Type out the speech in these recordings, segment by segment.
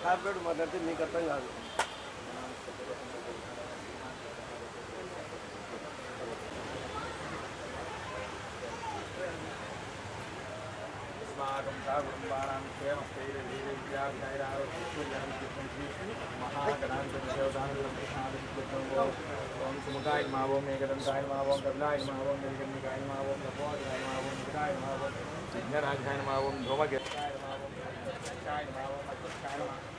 అది కార్పొరేట్ మాట్లాడితే మీకు అర్థం కాదు अस्माकं कुटुम्बानां ओम सुमुखाय मावोम एकदंताय मावोम कपिलाय मावोम निर्गमिकाय मावोम नपोदाय मावोम निकाय मावोम विघ्नराजाय मावोम धूमकेताय मावोम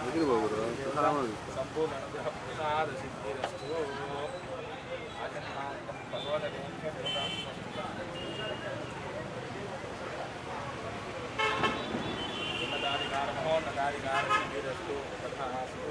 ఎగిరి బాబురా సంపూర్ణ సిద్ధిరస్తు భగవద్ ఉన్నదాధికారమో ఉన్నదాధికారం సిద్ధిరస్తు కథాస్తు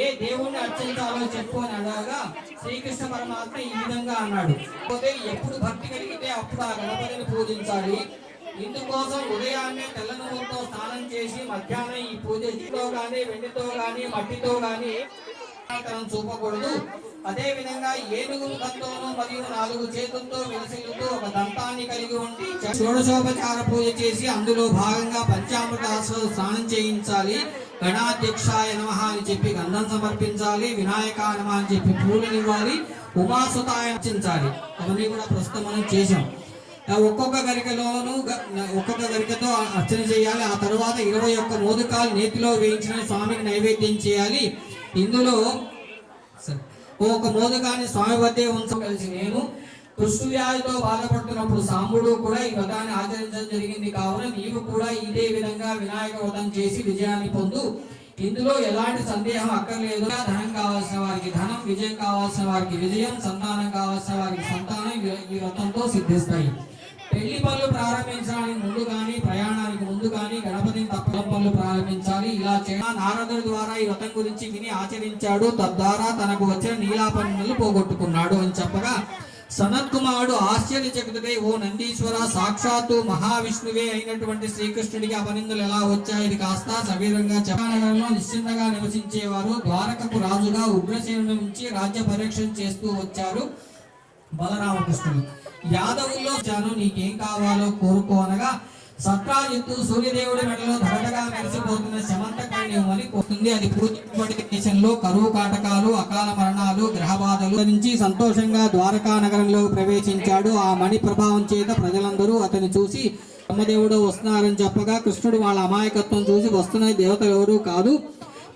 ఏ దేవుణ్ణి అర్చించాలో చెప్పు అని అనగా శ్రీకృష్ణ పరమాత్మ ఈ విధంగా అన్నాడు. పోతే ఎప్పుడు భక్తి కలిగితే అప్పుడు ఆ గణపతిని పూజించాలి. ఇందుకోసం ఉదయాన్నే తెల్ల నువ్వులతో స్నానం చేసి మధ్యాహ్నం ఈ పూజ ఇంట్లో గాని వెండితో గాని మట్టితో గాని తనం చూపకూడదు. అదే విధంగా ఏనుగు ముఖంతోనూ మరియు నాలుగు చేతులతో విలసిల్లుతూ ఒక దంతాన్ని కలిగి ఉండి షోడశోపచార పూజ చేసి అందులో భాగంగా పంచామృత స్నానం చేయించాలి. గణాధ్యక్షాయ నమ అని చెప్పి గంధం సమర్పించాలి వినాయక నమ అని చెప్పి పూలను ఇవ్వాలి ఉమాసుతాయ అర్చించాలి అవన్నీ కూడా ప్రస్తుతం మనం చేసాం ఒక్కొక్క గరికలోను ఒక్కొక్క గరికతో అర్చన చేయాలి. ఆ తర్వాత ఇరవై ఒక్క మోదకాలు నేతిలో వేయించిన స్వామికి నైవేద్యం చేయాలి. ఇందులో ఒక మోదకాన్ని స్వామి వద్దే ఉంచవలసి నేను కృష్ణ వ్యాధితో బాధపడుతున్నప్పుడు సాంబుడు కూడా ఈ వ్రతాన్ని ఆచరించడం జరిగింది. కావున నీవు కూడా ఇదే విధంగా వినాయక వ్రతం చేసి విజయాన్ని పొందు. ఇందులో ఎలాంటి సందేహం అక్కర్లేదు. ధనం కావాల్సిన వారికి ధనం విజయం కావాల్సిన వారికి విజయం సంతానం కావాల్సిన వారికి సంతానం ఈ- వ్రతంతో సిద్ధిస్తాయి. పెళ్ళి పనులు ప్రారంభించడానికి ముందు కానీ ప్రయాణానికి ముందు కానీ గణపతిని తప్పలం పనులు ప్రారంభించాలి. ఇలా చేయడం నారదుడి ద్వారా ఈ వ్రతం గురించి విని ఆచరించాడు. తద్వారా తనకు వచ్చిన నీలాపన్నులు పోగొట్టుకున్నాడు అని చెప్పగా సనత్ కుమారుడు ఆశ్చర్యచకితుడై ఓ నందీశ్వర సాక్షాత్తు మహావిష్ణువే అయినటువంటి శ్రీకృష్ణుడికి అపనిందులు ఎలా వచ్చాయి? ఇది కాస్త సవీరంగా చెప్పనగరంలో నిశ్చింతగా నివసించేవారు ద్వారకకు రాజుగా ఉగ్రసేనుడి నుంచి రాజ్య పరీక్షణ చేస్తూ వచ్చారు బలరామకృష్ణుడు. యాదవుల్లో చాను నీకేం కావాలో కోరుకో అనగా సత్రాజిత్తు సూర్యదేవుడి మెడలో ధరగా మెరిసిపోతున్న శమంతకర్ణ్యం అని అది పూర్తి దేశంలో కరువు కాటకాలు అకాల మరణాలు గ్రహబాధలు నుంచి సంతోషంగా ద్వారకా నగరంలో ప్రవేశించాడు. ఆ మణి ప్రభావం చేత ప్రజలందరూ అతను చూసి బ్రహ్మదేవుడు వస్తున్నారని చెప్పగా కృష్ణుడు వాళ్ళ అమాయకత్వం చూసి వస్తున్న దేవతలు ఎవరు కాదు.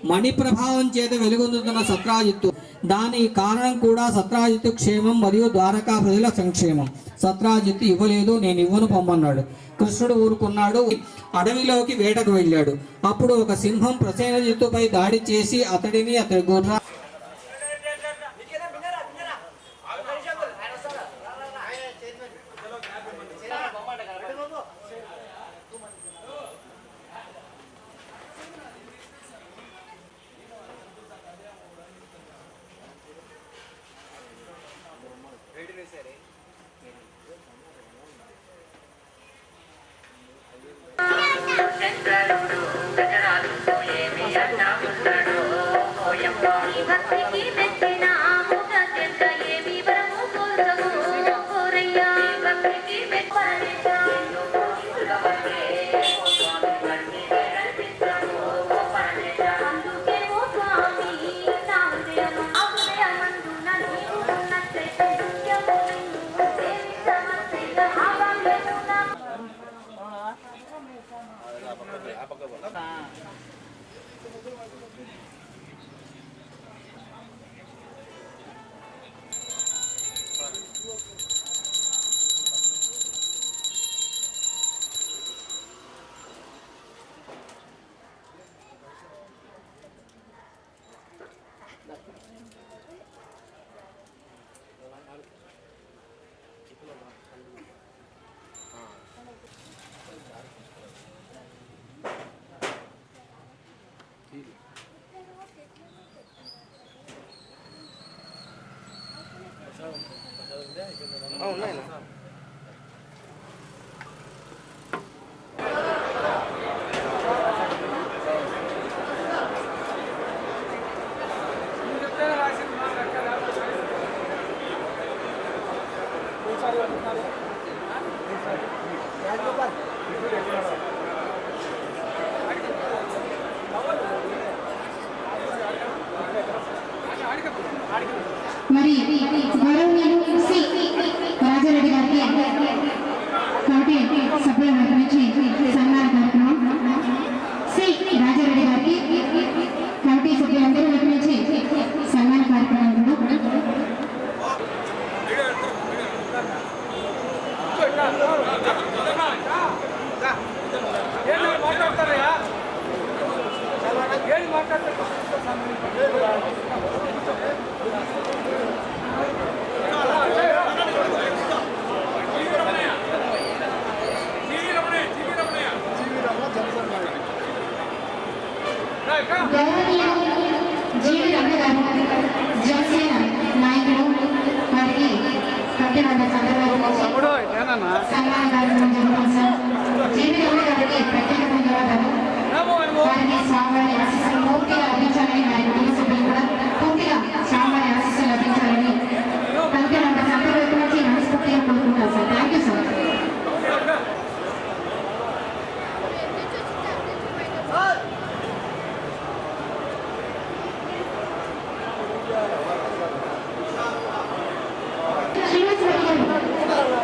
మణి ప్రభావం చేత వెలుగొందుతున్న సత్రాజిత్తు. దాని కారణం కూడా సత్రాజిత్తు క్షేమం మరియు ద్వారకా ప్రజల సంక్షేమం. సత్రాజిత్తు ఇవ్వలేదు నేను ఇవ్వను పొమ్మన్నాడు. కృష్ణుడు ఊరుకున్నాడు అడవిలోకి వేటకు వెళ్ళాడు. అప్పుడు ఒక సింహం ప్రసేనజిత్తుపై దాడి చేసి అతడిని అతడి గుర్ర Oh, no. మరి గౌరవనీయులు శ్రీ రాజారెడ్డి గారికి కమిటీ సభ్యుల వైపు నుంచి సన్మాన కార్యక్రమం. సి. రాజారెడ్డి గారికి కమిటీ సభ్యులందరి వైపు నుంచి సన్మాన కార్యక్రమం కూడా. గౌరవనీయులు జీవి రమణ గారు జనసేన నాయకుడు వారికి కమిటీ మెంబర్స్ అందరి వైపు నుంచి సన్మాన కార్యక్రమం జరుగుతుంది సార్ జీవి రమణ గారికి ప్రత్యేకమైన ధన్యవాదాలు వారికి స్వామివారి ఆశీస్సులు పూర్తిగా లభించాలని వారి కుటుంబ సభ్యులు కూడా పూర్తిగా స్వామివారి ఆశీస్సులు లభించాలని కమిటీ మెంబర్స్ అందరి వైపు నుంచి మనస్ఫూర్తిగా కోరుకుంటాను sir thank you sir Srinivas Reddy garu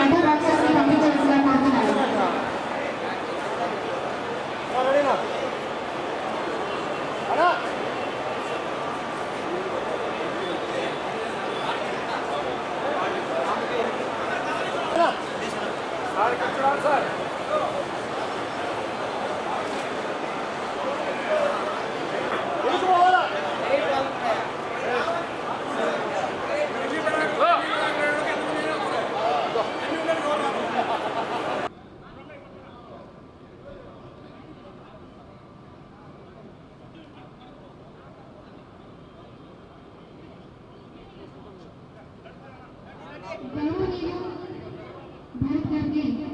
అంటే బాక్సెస్ పంపించాల్సిందిగా కోరుతున్నాను గౌరవనీయులు భరత్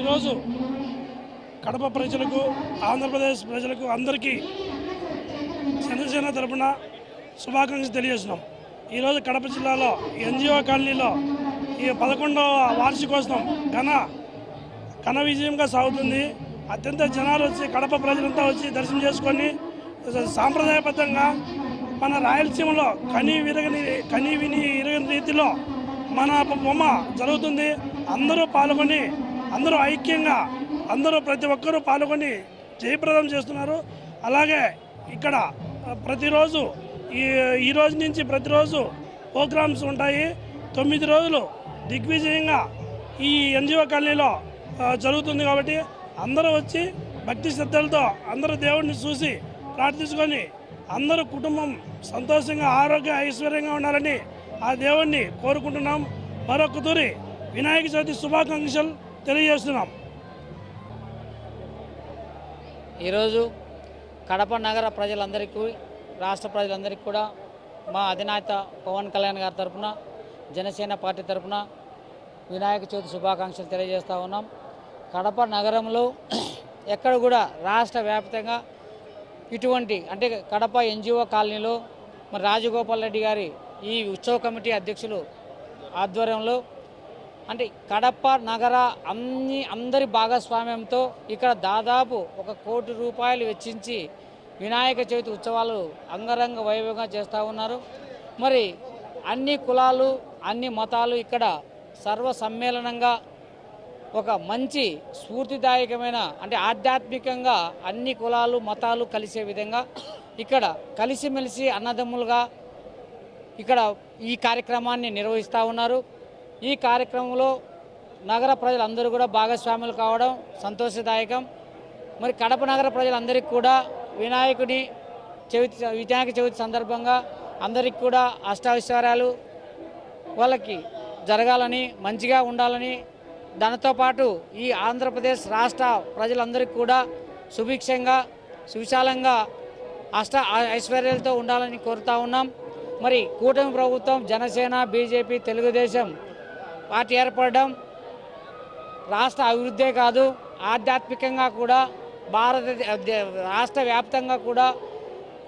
ఈరోజు కడప ప్రజలకు ఆంధ్రప్రదేశ్ ప్రజలకు అందరికీ జనసేన తరపున శుభాకాంక్షలు తెలియజేస్తున్నాం. ఈరోజు కడప జిల్లాలో ఎన్జిఓ కాలనీలో ఈ పదకొండవ వార్షికోత్సవం ఘన ఘన విజయంగా సాగుతుంది. అత్యంత జనాలు వచ్చి కడప ప్రజలంతా వచ్చి దర్శనం చేసుకొని సాంప్రదాయబద్ధంగా మన రాయలసీమలో కని విరగని కని విని ఇరగని రీతిలో మన బొమ్మ జరుగుతుంది. అందరూ పాల్గొని అందరూ ఐక్యంగా అందరూ ప్రతి ఒక్కరూ పాల్గొని జయప్రదం చేస్తున్నారు. అలాగే ఇక్కడ ప్రతిరోజు ఈ ఈ రోజు నుంచి ప్రతిరోజు ప్రోగ్రామ్స్ ఉంటాయి. తొమ్మిది రోజులు దిగ్విజయంగా ఈ ఎన్జిఓ కాలనీలో జరుగుతుంది కాబట్టి అందరూ వచ్చి భక్తి శ్రద్ధలతో అందరూ దేవుడిని చూసి ప్రార్థించుకొని అందరూ కుటుంబం సంతోషంగా ఆరోగ్య ఐశ్వర్యంగా ఉండాలని ఆ దేవుణ్ణి కోరుకుంటున్నాం. మరొక తూరి వినాయక చవితి శుభాకాంక్షలు. తెలియజేస్తున్నాం. ఈరోజు కడప నగర ప్రజలందరికీ రాష్ట్ర ప్రజలందరికీ కూడా మా అధినేత పవన్ కళ్యాణ్ గారి తరపున జనసేన పార్టీ తరపున వినాయక చవితి శుభాకాంక్షలు తెలియజేస్తూ ఉన్నాం. కడప నగరంలో ఎక్కడ కూడా రాష్ట్ర వ్యాప్తంగా ఇటువంటి అంటే కడప ఎన్జిఓ కాలనీలో మరి రాజగోపాల్ రెడ్డి గారి ఈ ఉత్సవ కమిటీ అధ్యక్షులు ఆధ్వర్యంలో అంటే కడప నగర అన్ని అందరి భాగస్వామ్యంతో ఇక్కడ దాదాపు ఒక కోటి రూపాయలు వెచ్చించి వినాయక చవితి ఉత్సవాలు అంగరంగ వైభవంగా చేస్తూ ఉన్నారు. మరి అన్ని కులాలు అన్ని మతాలు ఇక్కడ సర్వ సమ్మేళనంగా ఒక మంచి స్ఫూర్తిదాయకమైన అంటే ఆధ్యాత్మికంగా అన్ని కులాలు మతాలు కలిసే విధంగా ఇక్కడ కలిసిమెలిసి అన్నదమ్ములుగా ఇక్కడ ఈ కార్యక్రమాన్ని నిర్వహిస్తూ ఉన్నారు. ఈ కార్యక్రమంలో నగర ప్రజలందరూ కూడా భాగస్వాములు కావడం సంతోషదాయకం. మరి కడప నగర ప్రజలందరికీ కూడా వినాయకుడి చవితి వినాయక చవితి సందర్భంగా అందరికీ కూడా అష్టావిశ్వారాలు వాళ్ళకి జరగాలని మంచిగా ఉండాలని దానితో పాటు ఈ ఆంధ్రప్రదేశ్ రాష్ట్ర ప్రజలందరికీ కూడా సుభిక్షంగా సువిశాలంగా అష్ట ఐశ్వర్యాలతో ఉండాలని కోరుతా ఉన్నాం. మరి కూటమి ప్రభుత్వం జనసేన బీజేపీ తెలుగుదేశం పార్టీ ఏర్పడడం రాష్ట్ర అభివృద్ధే కాదు ఆధ్యాత్మికంగా కూడా భారత రాష్ట్ర వ్యాప్తంగా కూడా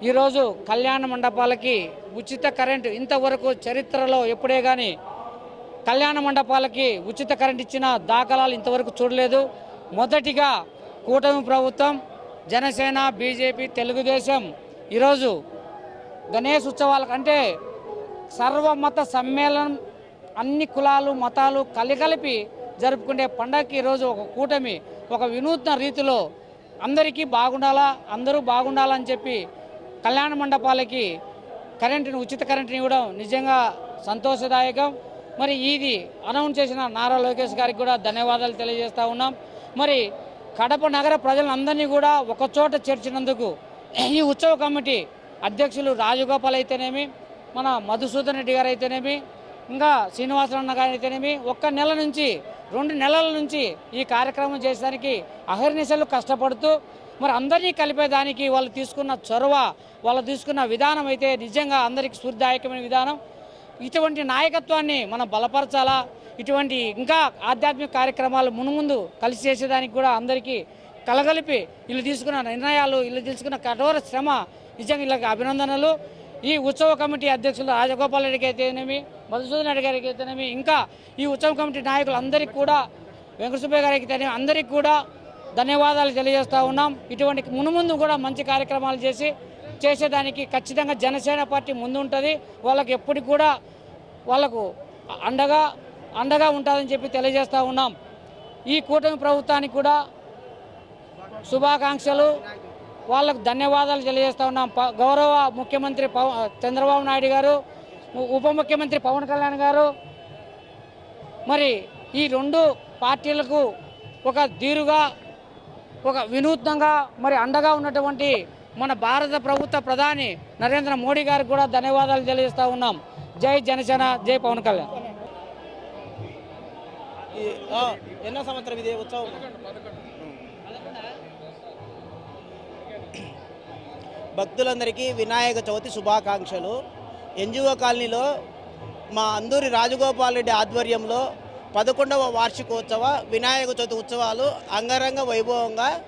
ఈరోజు కళ్యాణ మండపాలకి ఉచిత కరెంటు ఇంతవరకు చరిత్రలో ఎప్పుడే కానీ కళ్యాణ మండపాలకి ఉచిత కరెంట్ ఇచ్చిన దాఖలాలు ఇంతవరకు చూడలేదు. మొదటిగా కూటమి ప్రభుత్వం జనసేన బీజేపీ తెలుగుదేశం ఈరోజు గణేష్ ఉత్సవాలకు అంటే సర్వమత సమ్మేళనం అన్ని కులాలు మతాలు కలిగలిపి జరుపుకునే పండగకి ఈరోజు ఒక కూటమి ఒక వినూత్న రీతిలో అందరికీ బాగుండాలా అందరూ బాగుండాలని చెప్పి కళ్యాణ మండపాలకి కరెంటుని ఉచిత కరెంటుని ఇవ్వడం నిజంగా సంతోషదాయకం. మరి ఇది అనౌన్స్ చేసిన నారా లోకేష్ గారికి కూడా ధన్యవాదాలు తెలియజేస్తూ ఉన్నాం. మరి కడప నగర ప్రజలందరినీ కూడా ఒకచోట చేర్చినందుకు ఈ ఉత్సవ కమిటీ అధ్యక్షులు రాజగోపాల్ అయితేనేమి మన మధుసూదన్ రెడ్డి గారు అయితేనేమి ఇంకా శ్రీనివాసరన్న గారైతేనేమి అయితేనేమి ఒక్క నెల నుంచి రెండు నెలల నుంచి ఈ కార్యక్రమం చేసేదానికి అహర్నిశలు కష్టపడుతూ మరి అందరినీ కలిపేదానికి వాళ్ళు తీసుకున్న చొరవ వాళ్ళు తీసుకున్న విధానం అయితే నిజంగా అందరికీ స్ఫూర్తిదాయకమైన విధానం. ఇటువంటి నాయకత్వాన్ని మనం బలపరచాలా? ఇటువంటి ఇంకా ఆధ్యాత్మిక కార్యక్రమాలు మునుముందు కలిసి చేసేదానికి కూడా అందరికీ కలగలిపి వీళ్ళు తీసుకున్న నిర్ణయాలు వీళ్ళు తీసుకున్న కఠోర శ్రమ నిజంగా వీళ్ళకి అభినందనలు. ఈ ఉత్సవ కమిటీ అధ్యక్షులు రాజగోపాల్ రెడ్డికి అయితేనేమి మధుసూదన్ రెడ్డి గారికి అయితేనేమి ఇంకా ఈ ఉత్సవ కమిటీ నాయకులు అందరికీ కూడా వెంకటసుబ్బయ్య గారికి అయితేనేమి అందరికీ కూడా ధన్యవాదాలు తెలియజేస్తూ ఉన్నాం. ఇటువంటి మునుముందు కూడా మంచి కార్యక్రమాలు చేసి చేసేదానికి ఖచ్చితంగా జనసేన పార్టీ ముందు ఉంటుంది వాళ్ళకి ఎప్పటికి కూడా వాళ్ళకు అండగా అండగా ఉంటుందని చెప్పి తెలియజేస్తూ ఉన్నాం. ఈ కూటమి ప్రభుత్వానికి కూడా శుభాకాంక్షలు. వాళ్ళకు ధన్యవాదాలు తెలియజేస్తూ ఉన్నాం. ప- గౌరవ ముఖ్యమంత్రి పవ చంద్రబాబు నాయుడు గారు ఉప ముఖ్యమంత్రి పవన్ కళ్యాణ్ గారు. మరి ఈ రెండు పార్టీలకు ఒక ధీరుగా ఒక వినూత్నంగా మరి అండగా ఉన్నటువంటి మన భారత ప్రభుత్వ ప్రధాని నరేంద్ర మోడీ గారికి కూడా ధన్యవాదాలు తెలియజేస్తూ ఉన్నాం. జై జనసేన జై పవన్ కళ్యాణ్. ఎన్నో సంవత్సరం ఇదే ఉత్సవం? భక్తులందరికీ వినాయక చవితి శుభాకాంక్షలు. ఎన్జిఓ కాలనీలో మా అందూరి రాజగోపాల్ రెడ్డి ఆధ్వర్యంలో పదకొండవ వార్షికోత్సవ వినాయక చవితి ఉత్సవాలు అంగరంగ వైభవంగా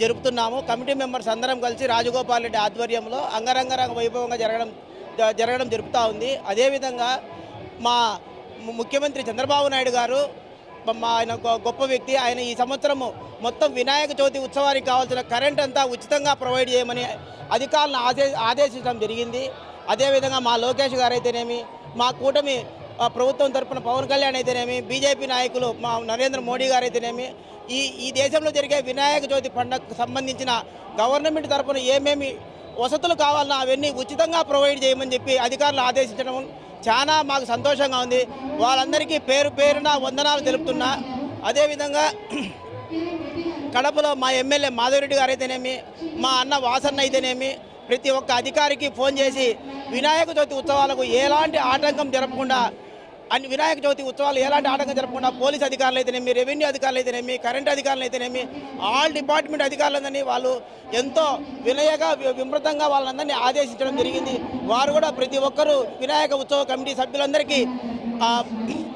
జరుపుతున్నాము. కమిటీ మెంబర్స్ అందరం కలిసి రాజగోపాల్ రెడ్డి ఆధ్వర్యంలో అంగరంగ వైభవంగా జరగడం జ- జరగడం జరుపుతూ ఉంది. అదేవిధంగా మా ముఖ్యమంత్రి చంద్రబాబు నాయుడు గారు ఆయన గొప్ప వ్యక్తి. ఆయన ఈ సంవత్సరము మొత్తం వినాయక చవితి ఉత్సవానికి కావాల్సిన కరెంట్ అంతా ఉచితంగా ప్రొవైడ్ చేయమని అధికారులను ఆదే ఆదేశించడం జరిగింది. అదేవిధంగా మా లోకేష్ గారు అయితేనేమి మా కూటమి ప్రభుత్వం తరఫున పవన్ కళ్యాణ్ అయితేనేమి బీజేపీ నాయకులు మా నరేంద్ర మోడీ గారు అయితేనేమి ఈ ఈ దేశంలో జరిగే వినాయక చవితి పండుగకు సంబంధించిన గవర్నమెంట్ తరపున ఏమేమి వసతులు కావాలన్నా అవన్నీ ఉచితంగా ప్రొవైడ్ చేయమని చెప్పి అధికారులు ఆదేశించడం చాలా మాకు సంతోషంగా ఉంది. వాళ్ళందరికీ పేరు పేరున వందనాలు తెలుపుతున్నా. అదేవిధంగా కడపలో మా ఎమ్మెల్యే మాధవరెడ్డి గారు అయితేనేమి మా అన్న వాసన్న అయితేనేమి ప్రతి ఒక్క అధికారికి ఫోన్ చేసి వినాయక చవితి ఉత్సవాలకు ఎలాంటి ఆటంకం జరపకుండా అన్ని వినాయక చవితి ఉత్సవాలు ఎలాంటి ఆటంకం జరగకుండా పోలీస్ అధికారులు అయితేనేమి రెవెన్యూ అధికారులు అయితేనేమి కరెంట్ అధికారులు అయితేనేమి ఆల్ డిపార్ట్మెంట్ అధికారులందరినీ వాళ్ళు ఎంతో వినయగా వి- విమృతంగా వాళ్ళందరినీ ఆదేశించడం జరిగింది. వారు కూడా ప్రతి ఒక్కరూ వినాయక ఉత్సవ కమిటీ సభ్యులందరికీ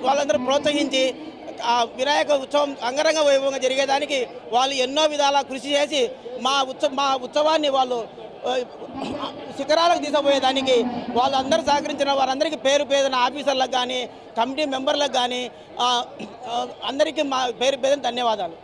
వాళ్ళందరూ ప్రోత్సహించి ఆ వినాయక ఉత్సవం అంగరంగ వైభవంగా జరిగేదానికి వాళ్ళు ఎన్నో విధాలా కృషి చేసి మా ఉత్సవ మా ఉత్సవాన్ని వాళ్ళు శిఖరాలకు తీసుకుపోయేదానికి వాళ్ళందరూ సహకరించిన వారందరికీ పేరు పేదన ఆఫీసర్లకు కానీ కమిటీ మెంబర్లకు కానీ అందరికీ మా పేరు పేదన ధన్యవాదాలు.